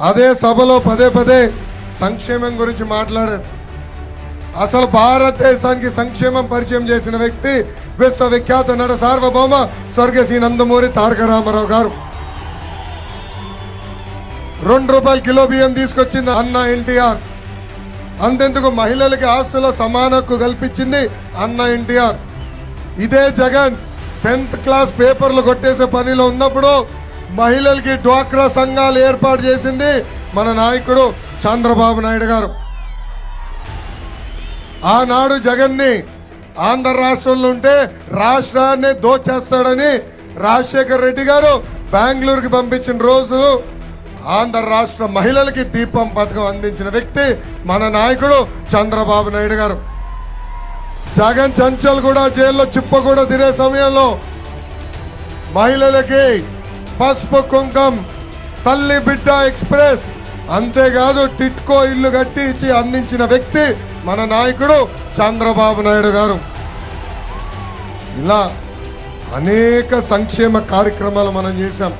అదే సభలో పదే పదే సంక్షేమం గురించి మాట్లాడారు. అసలు భారతదేశానికి సంక్షేమం పరిచయం చేసిన వ్యక్తి విశ్వవిఖ్యాత నట సార్వభౌమ స్వర్గశ్రీ నందమూరి తారక రామారావు గారు. రెండు రూపాయల కిలో బియ్యం తీసుకొచ్చింది అన్న ఎన్టీఆర్. అంతెందుకు మహిళలకి ఆస్తుల సమాన హక్కు కల్పించింది అన్న ఎన్టీఆర్. ఇదే జగన్. టెన్త్ క్లాస్ పేపర్లు కొట్టేసే పనిలో ఉన్నప్పుడు మహిళలకి డ్వాక్రా సంఘాలు ఏర్పాటు చేసింది మన నాయకుడు చంద్రబాబు నాయుడు గారు. ఆనాడు జగన్ని ఆంధ్ర రాష్ట్రంలో ఉంటే రాష్ట్రాన్ని దోచేస్తాడని రాజశేఖర్ రెడ్డి గారు బెంగళూరుకి పంపించిన రోజు ఆంధ్ర రాష్ట్ర మహిళలకి దీపం పథకం అందించిన వ్యక్తి మన నాయకుడు చంద్రబాబు నాయుడు గారు. జగన్ చంచల్ కూడా జైల్లో చిప్ప కూడా తినే సమయంలో మహిళలకి పసుపు కుంకం తల్లి బిడ్డ ఎక్స్ప్రెస్. అంతేకాదు టిట్కో ఇల్లు కట్టి ఇచ్చి అందించిన వ్యక్తి మన నాయకుడు చంద్రబాబు నాయుడు గారు. ఇలా అనేక సంక్షేమ కార్యక్రమాలు మనం చేశాం.